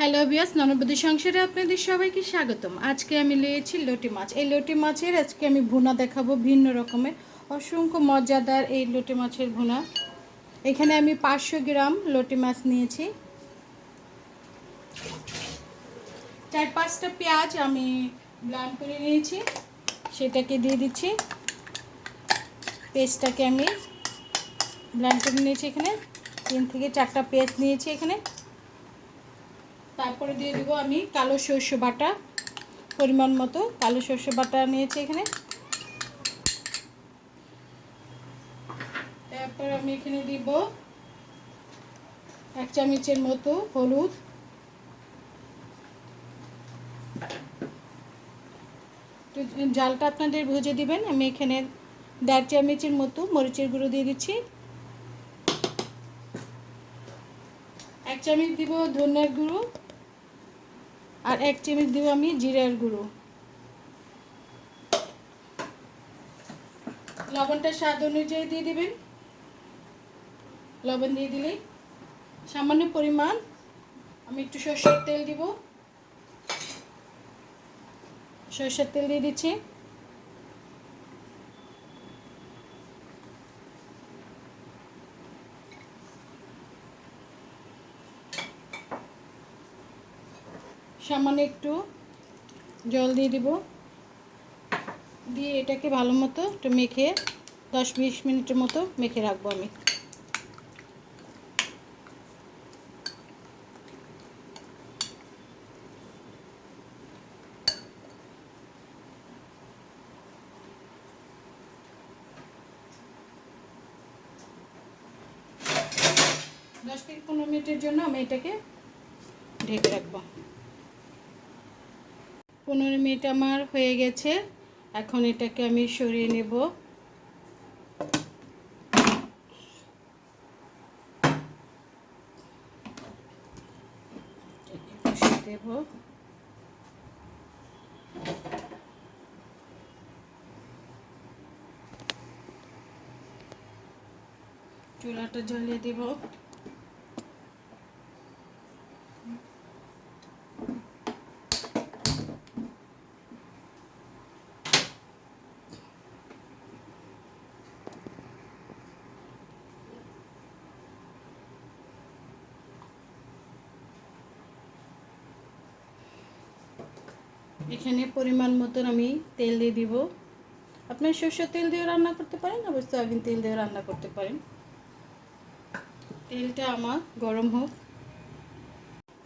Hello বিয়াস ননবদী সংসারে আপনাদের সবাইকে স্বাগতম। আজকে আমি নিয়েছি লটি মাছ। এই লটি মাছের আজকে আমি ভুনা দেখাবো ভিন্ন রকমের। অসংখ্য মজাদার এই লটি মাছের ভুনা। এখানে আমি পাঁচশো গ্রাম লটি মাছ নিয়েছি। চার পাঁচটা পেঁয়াজ আমি ব্লান করে নিয়েছি। সেটাকে দিয়ে দিচ্ছি। পেস্টটাকে আমি ব্লান করে নিয়েছি এখানে। তিন থেকে চারটা পেস্ট নিয়েছি এখানে। তারপরে দিয়ে দেবো আমি কালো সর্ষে বাটা, পরিমাণ মতো কালো সর্ষে বাটা নিয়েছি এখানে। তারপর আমি এখানে দিব এক চামচের মতো হলুদ। জালটা আপনাদের ভুজে দিবেন, আমি এখানে দেড় চামচের মতো মরিচের গুঁড়ো দিয়ে দিচ্ছি। এক চামচ দিব ধনিয়ার গুঁড়ো আর এক চামচ দিব আমি জিরার গুঁড়ো। লবণটা স্বাদ অনুযায়ী দিয়ে দেবেন। লবণ দিয়ে দিলেই সামান্য পরিমাণ আমি একটু সর্ষের তেল দিব। সর্ষের তেল দিয়ে দিচ্ছি। সামান্য একটু জল দিয়ে দিব। দিয়ে এটাকে ভালো মতো একটু মেখে দশ বিশ মিনিটের মতো মেখে রাখব আমি। দশ থেকে পনেরো মিনিটের জন্য আমি এটাকে ঢেকে রাখব। পনেরো মিনিট আমার হয়ে গেছে। এখন এটাকে আমি সরিয়ে নেব। দেব। চুলাটা জ্বালিয়ে দেব। এখানে পরিমাণ মতন আমি তেল দিয়ে দিব। আপনার সর্ষের তেল দিয়ে রান্না করতে পারেন, আবার সয়াবিন তেল দিয়ে রান্না করতে পারেন। তেলটা আমার গরম হোক।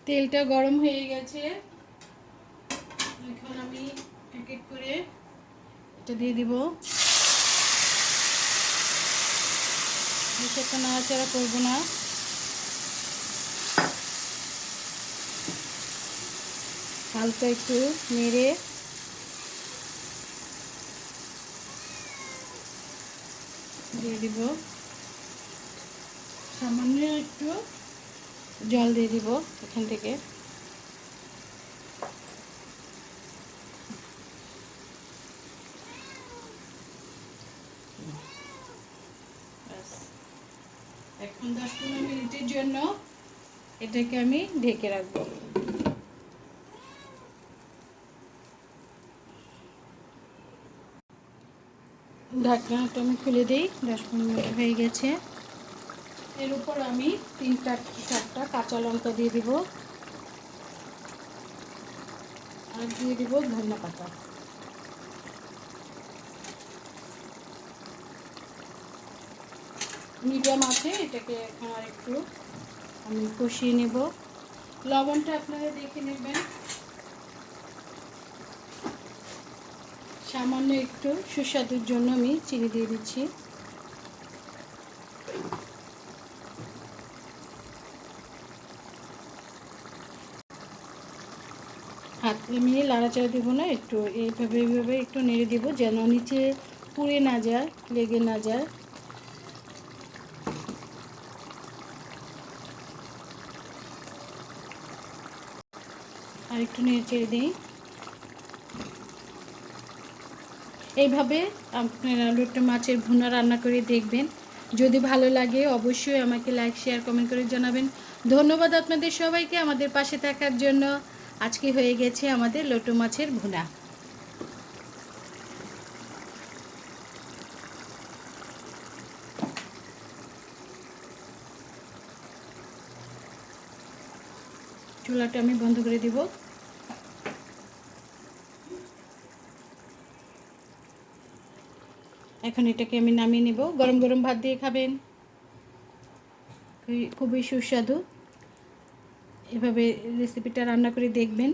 তেলটা গরম হয়ে গেছে। এখন আমি এক এক করে এটা দিয়ে দিব। বেশি একটা নাড়াচাড়া করব না। হালকা একটু নেড়ে। দিয়ে দিব। সামান্য একটু জল দিয়ে দিব এখান থেকে। এখন দশ পনেরো মিনিটের জন্য এটাকে আমি ঢেকে রাখব। ঢাকনাটা আমি খুলে দিই, দশ পনেরো মিনিট হয়ে গেছে। এর উপর আমি তিনটা চারটা কাঁচা লঙ্কা দিয়ে দিব। আর দিয়ে দিব ধনিয়া পাতা। মিডিয়াম আছে, এটাকে এখন আর একটু আমি কষিয়ে নেব। লবণটা আপনারা দেখে নেবেন। সামান্য একটু সুস্বাদুর জন্য আমি চিনি দিয়ে দিচ্ছি। হাত আমি লাড়াচাড়া দেবো না, একটু এইভাবে এইভাবে একটু নেড়ে দেবো যেন নিচে পুড়ে না যায়, লেগে না যায়। আর একটু নেড়ে চেড়ে দিই। এইভাবে আপনারা লোটে মাছের ভুনা রান্না করে দেখবেন। যদি ভালো লাগে অবশ্যই আমাকে লাইক শেয়ার কমেন্ট করে জানাবেন। ধন্যবাদ আপনাদের সবাইকে আমাদের পাশে থাকার জন্য। আজকে হয়ে গেছে আমাদের লোটো মাছের ভুনা। চুলাটা আমি বন্ধ করে দিব। এখন এটাকে আমি নামিয়ে নেব। গরম গরম ভাত দিয়ে খাবেন। খুবই- সুস্বাদু। এভাবে রেসিপিটা রান্না করে দেখবেন।